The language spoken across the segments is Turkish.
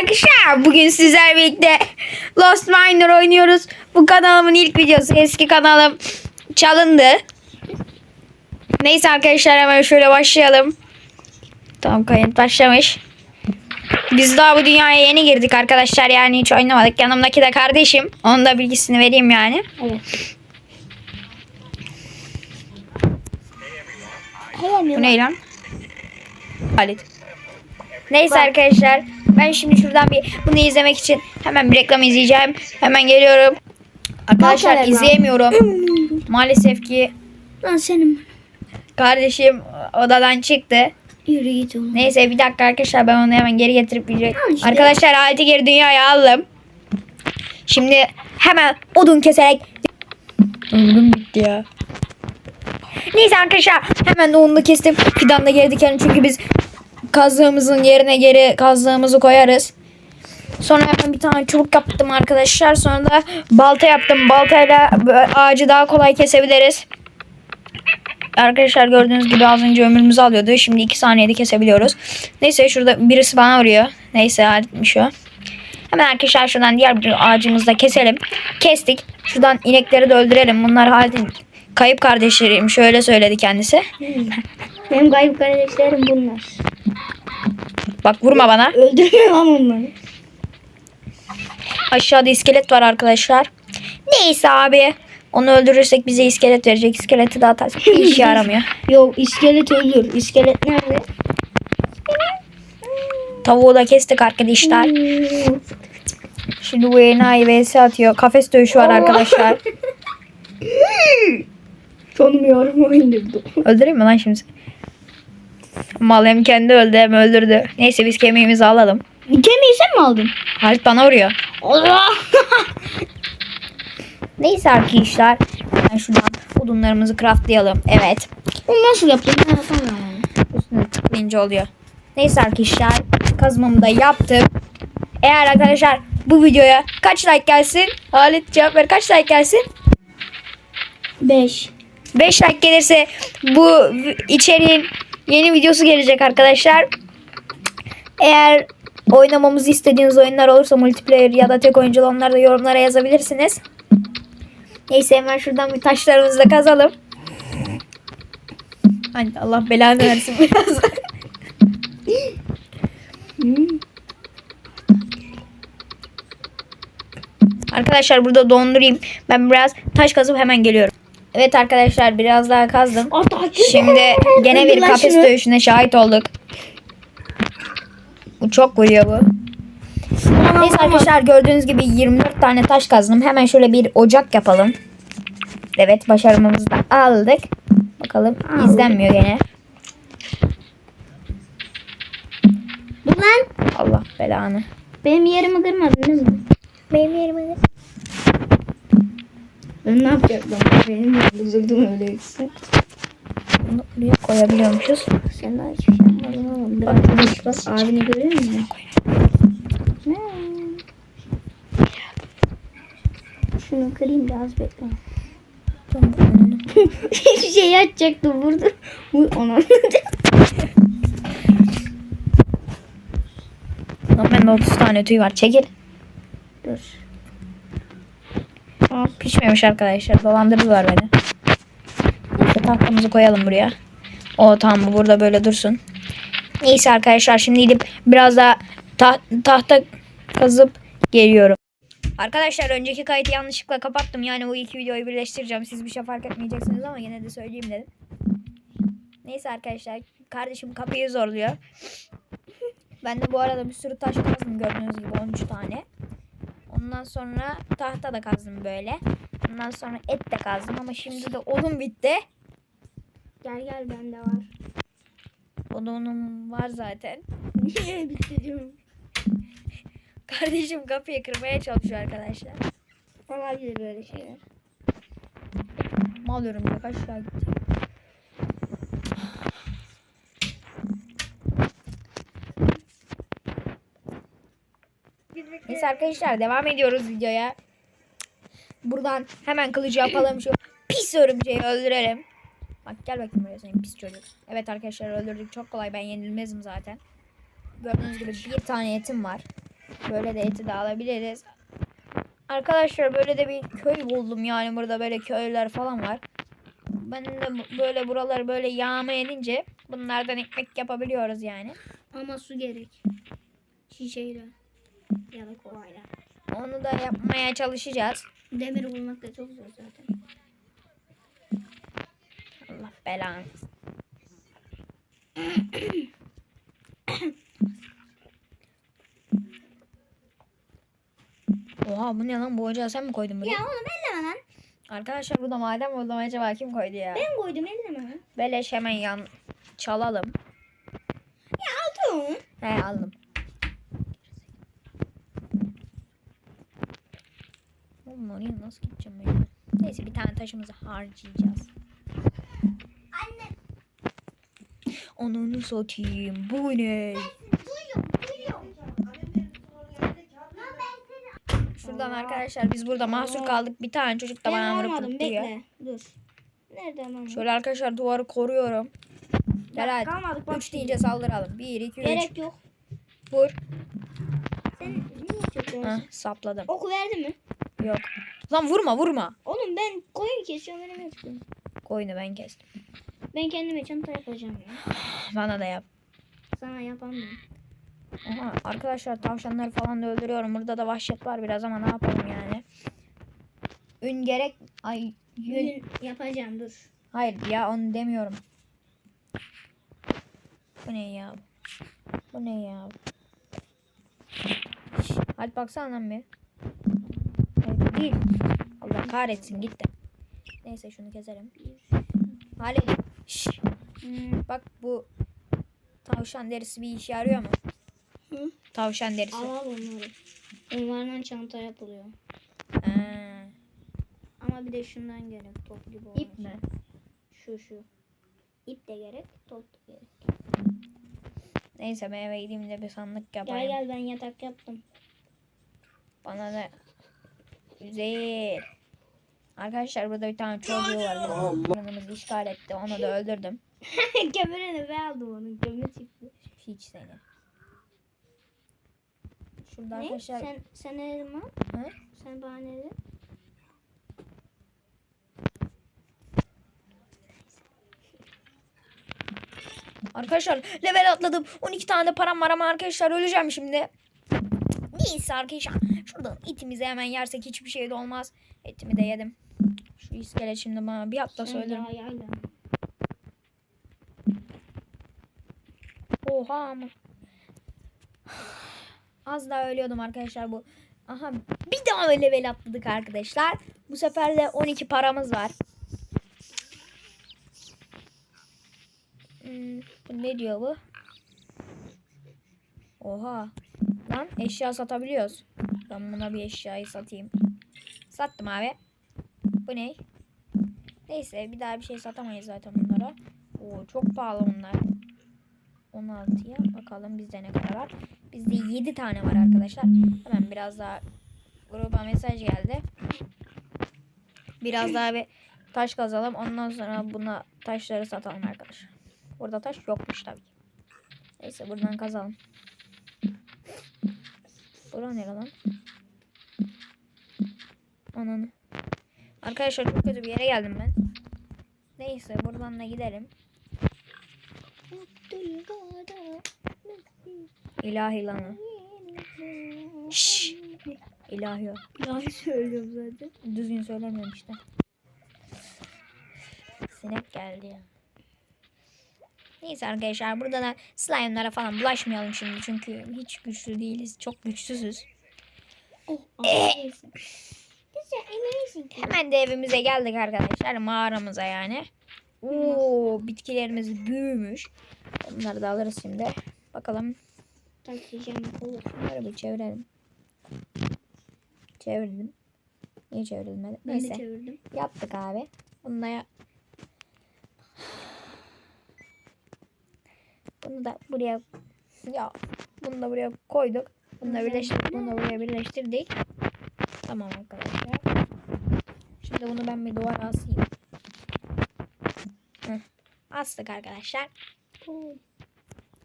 arkadaşlar bugün sizlerle birlikte Lost Miner oynuyoruz. Bu kanalımın ilk videosu eski kanalım çalındı. Neyse arkadaşlar hemen şöyle başlayalım. Tamam kayıt başlamış. Biz daha bu dünyaya yeni girdik arkadaşlar yani hiç oynamadık. Yanımdaki de kardeşim. Onun da bilgisini vereyim yani. Evet. Bu ne lan? Halit. Neyse arkadaşlar ben şimdi şuradan bir bunu izlemek için hemen bir reklam izleyeceğim. Hemen geliyorum. Arkadaşlar Bak izleyemiyorum. Maalesef ki Lan senin kardeşim odadan çıktı. yürü git oğlum. Neyse bir dakika arkadaşlar ben onu hemen geri getirip Al işte. Arkadaşlar Halit'i geri dünyaya aldım. Şimdi hemen odun keserek Ömrüm bitti ya. Neyse arkadaşlar hemen onu da kestim. Fidan da geri dikelim çünkü biz kazdığımızın yerine geri kazdığımızı koyarız. Sonra hemen bir tane çubuk yaptım arkadaşlar. Sonra da balta yaptım. Baltayla ağacı daha kolay kesebiliriz. Arkadaşlar gördüğünüz gibi az önce ömrümüzü alıyordu. Şimdi 2 saniyede kesebiliyoruz. Neyse şurada birisi bana vuruyor. Neyse halletmiş o. Hemen arkadaşlar şuradan diğer bir ağacımızı da keselim. Kestik. Şuradan inekleri de öldürelim. Bunlar Halit'in kayıp kardeşlerim. Şöyle söyledi kendisi. Benim kayıp kardeşlerim bunlar. Bak vurma bana. Lan onları. Aşağıda iskelet var arkadaşlar. Neyse abi. Onu öldürürsek bize iskelet verecek. İskeleti de atarsak bir işe yaramıyor. Yok iskelet ölür. İskelet nerede? Tavuğu da kestik arkadaşlar. Şimdi bu enayi vs atıyor. Kafes dövüşü var arkadaşlar. Tanımıyorum öldürdü. Öldüreyim mi lan şimdi? Mal hem kendi öldü hem öldürdü. Neyse biz kemiğimizi alalım. Kemiği sen mi aldın? Halit bana vuruyor. Allah! Neyse arkadaşlar. Ben şuradan odunlarımızı craftlayalım. Evet. Onu nasıl yaptın? Ben yapamıyorum. Üstüne tıklayınca oluyor. Neyse arkadaşlar. Kazmamı da yaptım. Eğer arkadaşlar bu videoya kaç like gelsin? Halit cevap ver. Kaç like gelsin? 5. 5 like gelirse bu içeriğin yeni videosu gelecek arkadaşlar. Eğer oynamamızı istediğiniz oyunlar olursa multiplayer ya da tek oyunculu onları da yorumlara yazabilirsiniz. Neyse hemen şuradan bir taşlarımızı da kazalım. Hadi Allah belanı versin biraz. Arkadaşlar burada dondurayım. Ben biraz taş kazıp hemen geliyorum. Evet arkadaşlar biraz daha kazdım. Şimdi gene bir kafes dövüşüne şahit olduk. Bu çok vuruyor bu. Neyse arkadaşlar gördüğünüz gibi 24 tane taş kazdım. Hemen şöyle bir ocak yapalım. Evet başarımızı da aldık. Bakalım izlenmiyor gene. Dur lan. Allah belanı. Benim yerimi kırmadın değil mi? Benim yerime Ben ne yapacaktım? Benim üzüldüm öyleyse. Bunu buraya koyabiliyormuşuz. Sen daha hiçbir şey yapmadın oğlum. Biraz bak abini görüyor musun? Ne? Şunu kırayım biraz bekle. Hiçbir şey açacaktım burada. Bu ona. Lan bende 30 tane tüy var. Çekil. Dur. Pişmemiş arkadaşlar. Dolandırdılar beni. Neyse tahtamızı koyalım buraya. O tamam bu burada böyle dursun. Neyse arkadaşlar şimdi gidip biraz daha ta- tahta kazıp geliyorum. Arkadaşlar önceki kayıtı yanlışlıkla kapattım. Yani bu iki videoyu birleştireceğim. Siz bir şey fark etmeyeceksiniz ama yine de söyleyeyim dedim. Neyse arkadaşlar kardeşim kapıyı zorluyor. Ben de bu arada bir sürü taş kazdım gördüğünüz gibi 13 tane. Ondan sonra tahta da kazdım böyle. Ondan sonra et de kazdım ama şimdi de odun bitti. Gel gel bende var. Odunum var zaten. Niye bitti diyorum. Kardeşim kapıyı kırmaya çalışıyor arkadaşlar. Olabilir böyle şeyler. Mal örümcek aşağı gitti. Neyse arkadaşlar devam ediyoruz videoya. Buradan hemen kılıcı yapalım şu pis örümceği öldürelim. Bak gel bakayım buraya senin pis çocuk. Evet arkadaşlar öldürdük çok kolay ben yenilmezim zaten. Gördüğünüz gibi bir tane etim var. Böyle de eti de alabiliriz. Arkadaşlar böyle de bir köy buldum yani burada böyle köyler falan var. Ben de böyle buraları böyle yağma edince bunlardan ekmek yapabiliyoruz yani. Ama su gerek. Şişeyle. Ya da kovayla. Onu da yapmaya çalışacağız. Demir bulmak da çok zor zaten. Allah belanı. Oha bu ne lan bu ocağı sen mi koydun buraya? Ya oğlum elleme lan. Arkadaşlar burada maden buldum acaba kim koydu ya? Ben koydum elleme lan. Beleş hemen yan çalalım. Ya aldım. He aldım. Oğlum oraya nasıl gideceğim ya? Neyse bir tane taşımızı harcayacağız. Anne. Ananı satayım. Bu ne? Duyuyorum duyuyorum. Şuradan arkadaşlar biz burada mahsur kaldık. Bir tane çocuk da Ben bana vurup duruyor. bekle. Dur. Nereden lan? Şöyle arkadaşlar duvarı koruyorum. Gel hadi. kalmadık, bak 3 deyince saldıralım. 1, 2, 3. Gerek yok. Vur. Sen niye çok Heh, sapladım. Ok verdi mi? Yok. Lan vurma vurma. Oğlum ben koyun kesiyorum önüme yapıyorum. Koyunu ben kestim. Ben kendime çanta yapacağım ya. Bana da yap. Sana yapamıyorum. Aha, arkadaşlar tavşanları falan da öldürüyorum. Burada da vahşet var biraz ama ne yapalım yani. Ün gerek... Ay yün... Bugün yapacağım dur. Hayır ya onu demiyorum. Bu ne ya? Bu ne ya? Hadi baksana lan bir. Değil. Allah kahretsin gitti. Neyse şunu keselim. Halil. Şş, Hmm. bak bu tavşan derisi bir işe yarıyor mu? Hı? Tavşan derisi. Al al onları. Onlardan çanta yapılıyor. Ha, Ama bir de şundan gerek top gibi olan. İp mi? Şu şu. İp de gerek, top da gerek. Neyse ben eve gideyim de bir sandık Gel yapayım. gel ben yatak yaptım. Bana da güzel. Arkadaşlar burada bir tane çocuğu var. Fırınımızı işgal etti. Onu da öldürdüm. Kömürünü ben aldım onun. Kömür çıktı. Hiç seni. Şurada Ne? arkadaşlar. Sen, sen lan? Hı? Sen bana ne? Arkadaşlar level atladım. 12 tane de param var ama arkadaşlar öleceğim şimdi. Neyse arkadaşlar. Şuradan itimizi hemen yersek hiçbir şey de olmaz. Etimi de yedim. Şu iskelet şimdi bana bir atla Sen söylerim. Oha ama. Az daha ölüyordum arkadaşlar bu. Aha bir daha level atladık arkadaşlar. Bu sefer de 12 paramız var. Hmm, ne diyor bu? Oha. Lan eşya satabiliyoruz. Ben buna bir eşyayı satayım. Sattım abi. Bu ne? Neyse bir daha bir şey satamayız zaten bunlara. Oo, çok pahalı bunlar. 16'ya bakalım bizde ne kadar var. Bizde 7 tane var arkadaşlar. Hemen biraz daha gruba mesaj geldi. Biraz daha bir taş kazalım. Ondan sonra buna taşları satalım arkadaşlar. Burada taş yokmuş tabii. Neyse buradan kazalım. Bura ne lan? Ananı. Arkadaşlar çok kötü bir yere geldim ben. Neyse buradan da gidelim. İlahi lanı. Şşş. İlahi o. Daha söylüyorum zaten. Düzgün söylemiyorum işte. Sinek geldi ya. Neyse arkadaşlar burada da slime'lara falan bulaşmayalım şimdi çünkü hiç güçlü değiliz. Çok güçsüzüz. Oh, is amazing. Hemen de evimize geldik arkadaşlar. Mağaramıza yani. Oo, bitkilerimiz büyümüş. Bunları da alırız şimdi. Bakalım. Bunları bir çevirelim. Çevirdim. Niye çevrilmedi? Ben de Neyse. çevirdim. Yaptık abi. Bunu da ya- Bunu da buraya ya bunu da buraya koyduk. Bunu da birleştirdik. Bunu da buraya birleştirdik. Tamam arkadaşlar. Şimdi bunu ben bir duvara asayım. Heh. Astık arkadaşlar. Oh,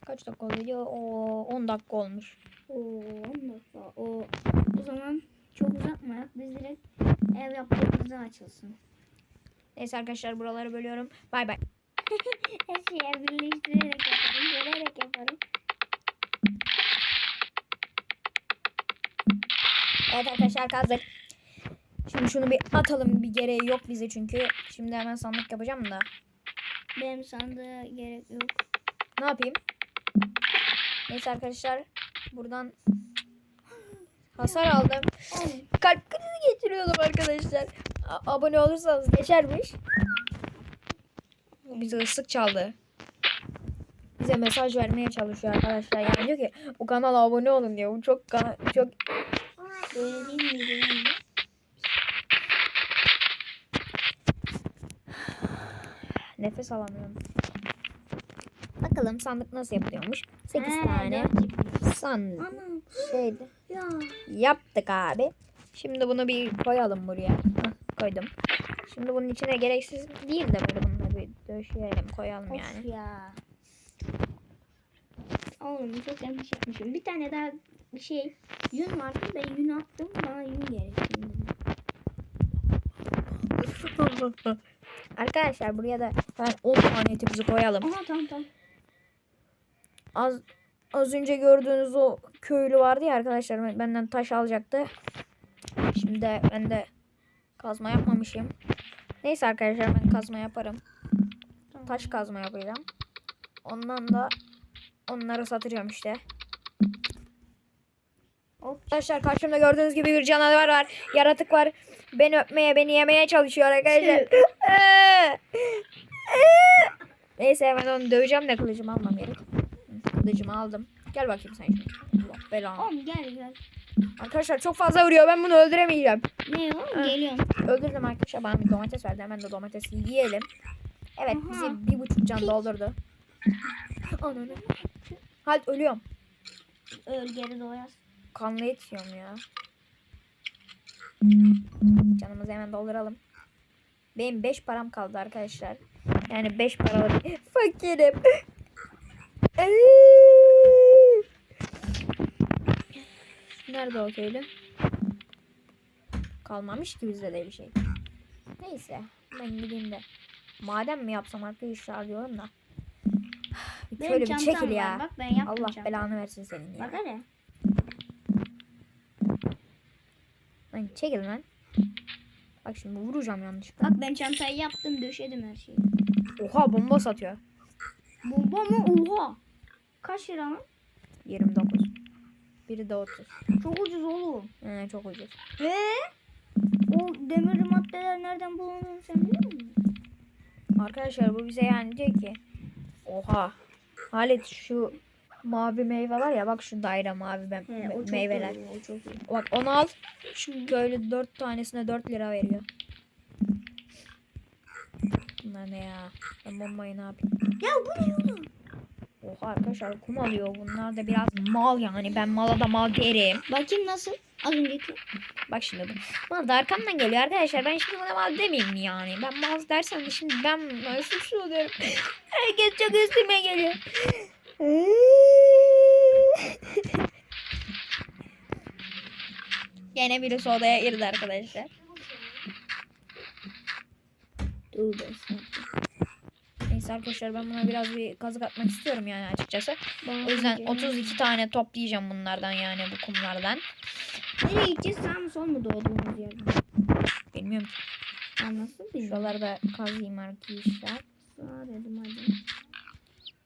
Kaç dakika oldu video? Oo, 10 dakika olmuş. Oo 10 dakika. O, o zaman çok uzatmayak. Biz direkt ev yaptığımızda açılsın. Neyse arkadaşlar buraları bölüyorum. Bay bay. Her şeyi birleştirerek Evet arkadaşlar kazdık. Şimdi şunu bir atalım. Bir gereği yok bize çünkü. Şimdi hemen sandık yapacağım da. Benim sandığa gerek yok. Ne yapayım? Neyse arkadaşlar. Buradan hasar aldım. Kalp krizi geçiriyordum arkadaşlar. A- abone olursanız geçermiş. Bize ıslık çaldı. Bize mesaj vermeye çalışıyor arkadaşlar. Yani diyor ki bu kanala abone olun diyor. Bu çok çok Böyle değil nefes alamıyorum. Bakalım sandık nasıl yapılıyormuş. 8 Ha, tane sandık Anam. şeydi. Ya. Yaptık abi. Şimdi bunu bir koyalım buraya. Hah, koydum. Şimdi bunun içine gereksiz değil de böyle bunları bir döşeyelim koyalım Of yani. ya. Oğlum çok yanlış yapmışım. Bir tane daha şey yün vardı. Ben yün attım. Bana yün gerekti. Arkadaşlar buraya da ben 10 tane etimizi koyalım. Aha tamam tamam. Az az önce gördüğünüz o köylü vardı ya arkadaşlar benden taş alacaktı. Şimdi de ben de kazma yapmamışım. Neyse arkadaşlar ben kazma yaparım. tamam. Taş kazma yapacağım. Ondan da onları satacağım işte. Hop. Arkadaşlar karşımda gördüğünüz gibi bir canavar var. Yaratık var. Beni öpmeye, beni yemeye çalışıyor arkadaşlar. Neyse hemen onu döveceğim de kılıcımı almam gerek. Kılıcımı aldım. Gel bakayım sen şimdi. Allah belanı. Oğlum gel gel. Arkadaşlar çok fazla vuruyor. Ben bunu öldüremeyeceğim. Ne o? Geliyorum. Öldürdüm arkadaşlar. Bana bir domates verdi. Hemen de domatesi yiyelim. Evet Aha. bizi bir buçuk can doldurdu. Ananı. Halt ölüyorum. Öl geri doyar. Kanlı et yiyorum ya. Canımızı hemen dolduralım. Benim 5 param kaldı arkadaşlar. Yani 5 paralı bir fakirim. Nerede o köylü? Kalmamış ki bizde de bir şey. Neyse ben gideyim de. Maden mi yapsam arkadaşlar diyorum da. Benim köylü bir çekil var. ya. Bak ben Allah belanı versin senin ya. Bak hele. Lan çekil lan. Bak şimdi vuracağım yanlışlıkla. Bak ben çantayı yaptım döşedim her şeyi. Oha bomba satıyor. Bomba mı? Oha. Kaç lira lan? 29. Biri de 30. Çok ucuz oğlum. He, çok ucuz. Ve o demir maddeler nereden bulunduğunu sen biliyor musun? Arkadaşlar bu bize yani diyor ki Oha. Halit şu mavi meyve var ya bak şu daire mavi ben, He, o çok meyveler. iyi, o çok iyi. Bak onu al. Şu böyle 4 tanesine 4 lira veriyor. Bunlar ne ya? Ben bombayı ne yapayım? Ya bu ne oğlum? Oha arkadaşlar kum alıyor. Bunlar da biraz mal yani. Ben mala da mal derim. Bakayım nasıl? Az önceki. Bak şimdi bu. Mal da arkamdan geliyor arkadaşlar. Ben şimdi buna mal demeyeyim mi yani? Ben mal dersem de şimdi ben ben suçlu oluyorum. Herkes çok üstüme geliyor. Gene birisi odaya girdi arkadaşlar. Dur ben. Neyse arkadaşlar ben buna biraz bir kazık atmak istiyorum yani açıkçası. Bana O yüzden önce- 32 tane toplayacağım bunlardan yani bu kumlardan. Nereye gideceğiz? Sağ mı sol mu doğduğumuz yerden? Bilmiyorum. Ben nasıl bilmiyorum. Şuraları da kazıyım arkadaşlar. Sağ dedim hadi.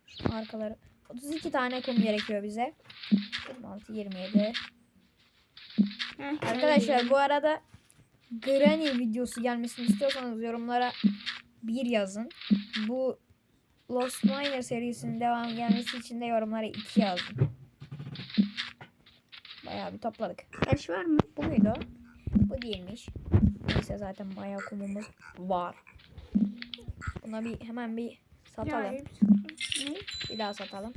Şu arkaları. 32 tane kum gerekiyor bize. 26, 27. Arkadaşlar bu arada Granny videosu gelmesini istiyorsanız yorumlara bir yazın. Bu Lost Miner serisinin devam gelmesi için de yorumlara 2 yazın. Bayağı bir topladık. Taş var mı? Bu muydu? Bu değilmiş. Neyse zaten bayağı kumumuz var. Buna bir hemen bir satalım. Bir daha satalım.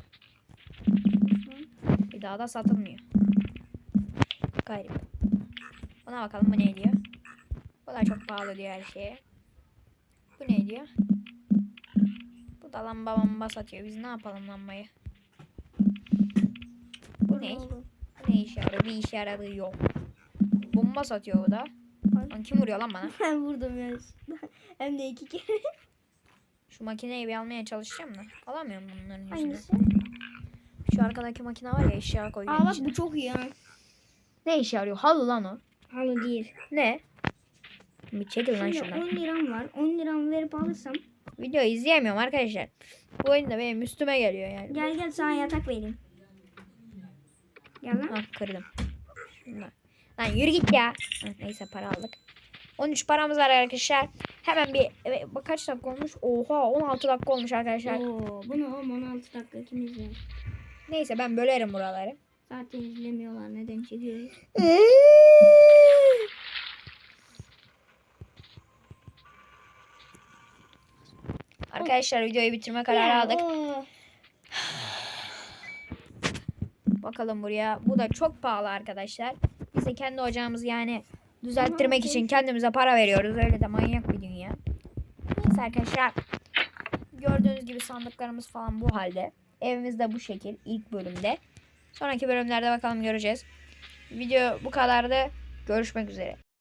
Bir daha da satılmıyor. Garip. Buna bakalım bu ne diyor. Bu da çok pahalı diyor her şeye. Bu ne diyor? Bu da lamba lamba satıyor. Biz ne yapalım lambayı? Bu ne? Bu bir işe yaradığı yok. Bomba satıyor bu da. Lan kim vuruyor lan bana? Ben vurdum ya. Hem de iki kere. Şu makineyi bir almaya çalışacağım da. Alamıyorum bunların yüzünden. Hangisi? Şu arkadaki makine var ya eşya koyuyor Aa bak içine. bu çok iyi ha. Ne işe yarıyor? Halı lan o. Halı değil. Ne? Bir çekil lan şuradan. 10 liram var. 10 liramı verip alırsam. Videoyu izleyemiyorum arkadaşlar. Bu oyun da benim üstüme geliyor yani. Gel gel sana yatak vereyim. Gel lan. Ah kırdım. Şunlar. Lan yürü git ya. Neyse para aldık. 13 paramız var arkadaşlar. Hemen bir evet, kaç dakika olmuş? Oha 16 dakika olmuş arkadaşlar. Oo, bunu oğlum 16 dakika kim izler? Neyse ben bölerim buraları. Zaten izlemiyorlar. Neden çekiyoruz? Arkadaşlar videoyu bitirme kararı aldık. Bakalım buraya. Bu da çok pahalı arkadaşlar. Biz de kendi ocağımızı yani düzelttirmek için kendimize para veriyoruz. Öyle de manyak bir dünya. Neyse arkadaşlar. Gördüğünüz gibi sandıklarımız falan bu halde. Evimiz de bu şekil ilk bölümde. Sonraki bölümlerde bakalım göreceğiz. Video bu kadardı. Görüşmek üzere.